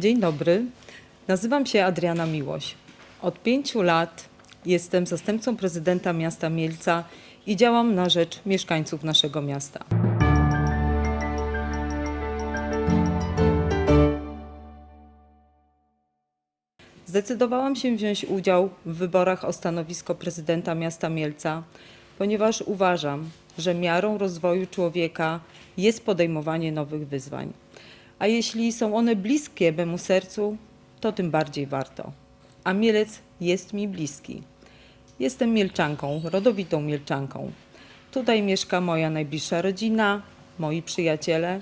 Dzień dobry. Nazywam się Adriana Miłoś. Od pięciu lat jestem zastępcą prezydenta miasta Mielca i działam na rzecz mieszkańców naszego miasta. Zdecydowałam się wziąć udział w wyborach o stanowisko prezydenta miasta Mielca, ponieważ uważam, że miarą rozwoju człowieka jest podejmowanie nowych wyzwań. A jeśli są one bliskie memu sercu, to tym bardziej warto. A Mielec jest mi bliski. Jestem Mielczanką, rodowitą Mielczanką. Tutaj mieszka moja najbliższa rodzina, moi przyjaciele.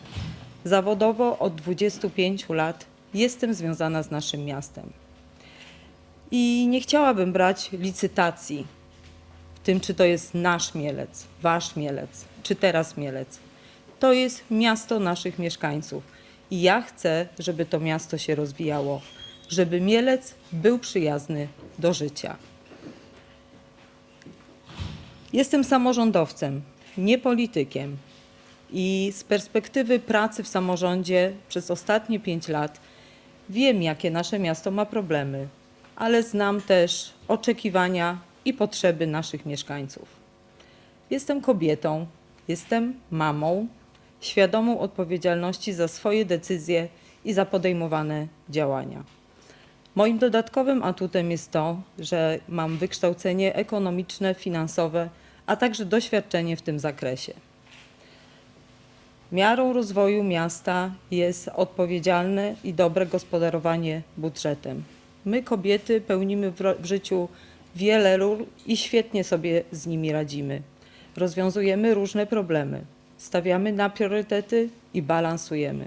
Zawodowo od 25 lat jestem związana z naszym miastem. I nie chciałabym brać licytacji w tym, czy to jest nasz Mielec, wasz Mielec, czy teraz Mielec. To jest miasto naszych mieszkańców. I ja chcę, żeby to miasto się rozwijało, żeby Mielec był przyjazny do życia. Jestem samorządowcem, nie politykiem. I z perspektywy pracy w samorządzie przez ostatnie pięć lat wiem, jakie nasze miasto ma problemy, ale znam też oczekiwania i potrzeby naszych mieszkańców. Jestem kobietą, jestem mamą, świadomą odpowiedzialności za swoje decyzje i za podejmowane działania. Moim dodatkowym atutem jest to, że mam wykształcenie ekonomiczne, finansowe, a także doświadczenie w tym zakresie. Miarą rozwoju miasta jest odpowiedzialne i dobre gospodarowanie budżetem. My, kobiety, pełnimy w, życiu wiele ról i świetnie sobie z nimi radzimy. Rozwiązujemy różne problemy, stawiamy na priorytety i balansujemy,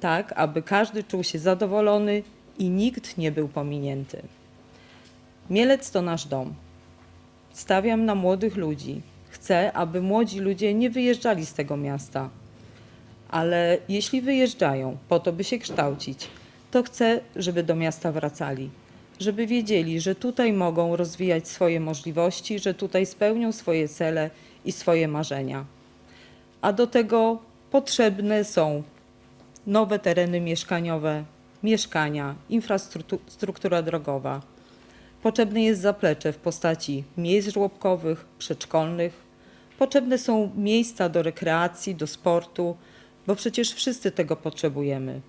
tak aby każdy czuł się zadowolony i nikt nie był pominięty. Mielec to nasz dom. Stawiam na młodych ludzi. Chcę, aby młodzi ludzie nie wyjeżdżali z tego miasta. Ale jeśli wyjeżdżają po to, by się kształcić, to chcę, żeby do miasta wracali. Żeby wiedzieli, że tutaj mogą rozwijać swoje możliwości, że tutaj spełnią swoje cele i swoje marzenia. A do tego potrzebne są nowe tereny mieszkaniowe, mieszkania, infrastruktura drogowa. Potrzebne jest zaplecze w postaci miejsc żłobkowych, przedszkolnych. Potrzebne są miejsca do rekreacji, do sportu, bo przecież wszyscy tego potrzebujemy.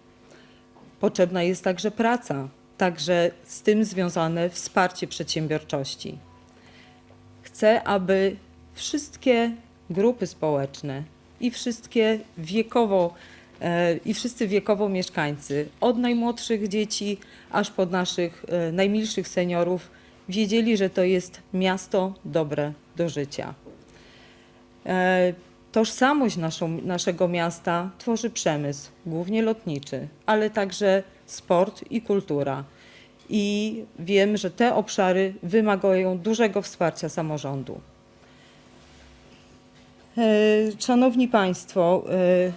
Potrzebna jest także praca, także z tym związane wsparcie przedsiębiorczości. Chcę, aby wszystkie grupy społeczne i wszystkie wiekowo e, i wszyscy wiekowo mieszkańcy, od najmłodszych dzieci aż po naszych e, najmilszych seniorów, wiedzieli, że to jest miasto dobre do życia. E, Tożsamość naszą, naszego miasta tworzy przemysł, głównie lotniczy, ale także sport i kultura. I wiem, że te obszary wymagają dużego wsparcia samorządu. E, Szanowni Państwo, e,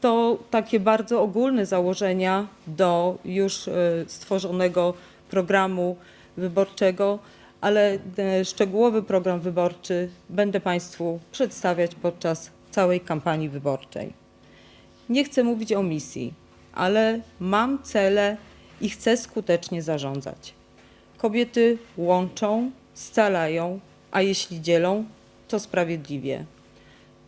to takie bardzo ogólne założenia do już e, stworzonego programu wyborczego, ale szczegółowy program wyborczy będę Państwu przedstawiać podczas całej kampanii wyborczej. Nie chcę mówić o misji, ale mam cele i chcę skutecznie zarządzać. Kobiety łączą, scalają, a jeśli dzielą, to sprawiedliwie.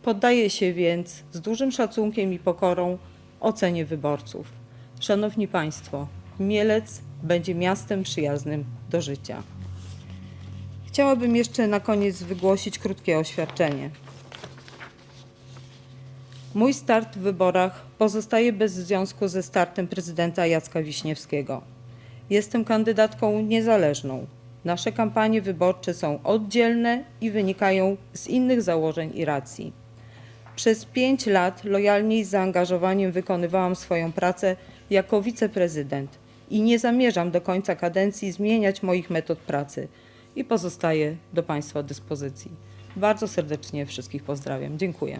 Poddaję się więc z dużym szacunkiem i pokorą ocenie wyborców. Szanowni Państwo, Mielec będzie miastem przyjaznym do życia. Chciałabym jeszcze na koniec wygłosić krótkie oświadczenie. Mój start w wyborach pozostaje bez związku ze startem prezydenta Jacka Wiśniewskiego. Jestem kandydatką niezależną. Nasze kampanie wyborcze są oddzielne i wynikają z innych założeń i racji. Przez pięć lat lojalnie i z zaangażowaniem wykonywałam swoją pracę jako wiceprezydent i nie zamierzam do końca kadencji zmieniać moich metod pracy i pozostaję do Państwa dyspozycji. Bardzo serdecznie wszystkich pozdrawiam. Dziękuję.